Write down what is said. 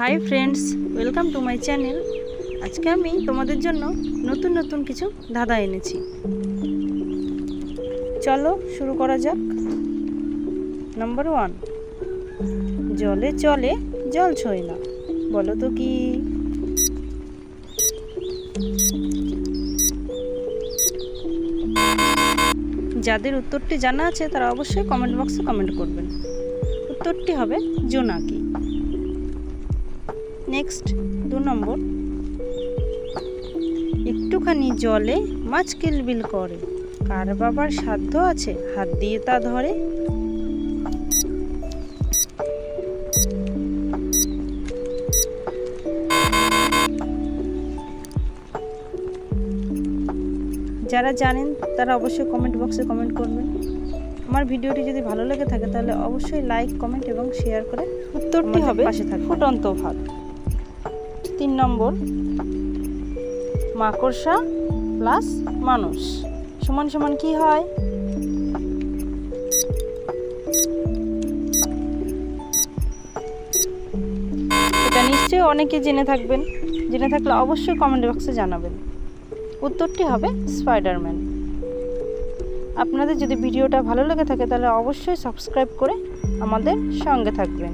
Hi friends, welcome to my channel. আজকে আমি তোমাদের জন্য নতুন নতুন কিছু ধাঁধা এনেছি। চলো শুরু করা যাক। নাম্বার ওয়ান জলে চলে, জল ছয় না। বলো তো কি? যাদের উত্তরটি জানা আছে, তারা অবশ্যই কমেন্ট বক্সে কমেন্ট করবেন। উত্তরটি হবে জোনাকি। নেক্সট দু নম্বর। একটুখানি জলে মাছ কিলবিল করে। কার বাবার সাধ্য আছে? হাত দিয়ে তা ধরে। যারা জানেন তারা অবশ্যই কমেন্ট বক্সে কমেন্ট করবেন। আমার ভিডিওটি যদি ভালো লেগে থাকে তাহলে অবশ্যই লাইক কমেন্ট এবং শেয়ার করে উত্তরটি হবে পাশে থাকবেন। ফুটন্ত ভাত। তিন নম্বর। মাকড়সা প্লাস মানুষ। সমান সমান কি হয়? এটা নিশ্চয়ই অনেকে জেনে থাকবেন। জেনে থাকলে অবশ্যই কমেন্ট বক্সে জানাবেন। উত্তরটি হবে স্পাইডারম্যান আপনাদের যদি ভিডিওটা ভালো লেগে থাকে, তাহলে অবশ্যই সাবস্ক্রাইব করে আমাদের সঙ্গে থাকবেন।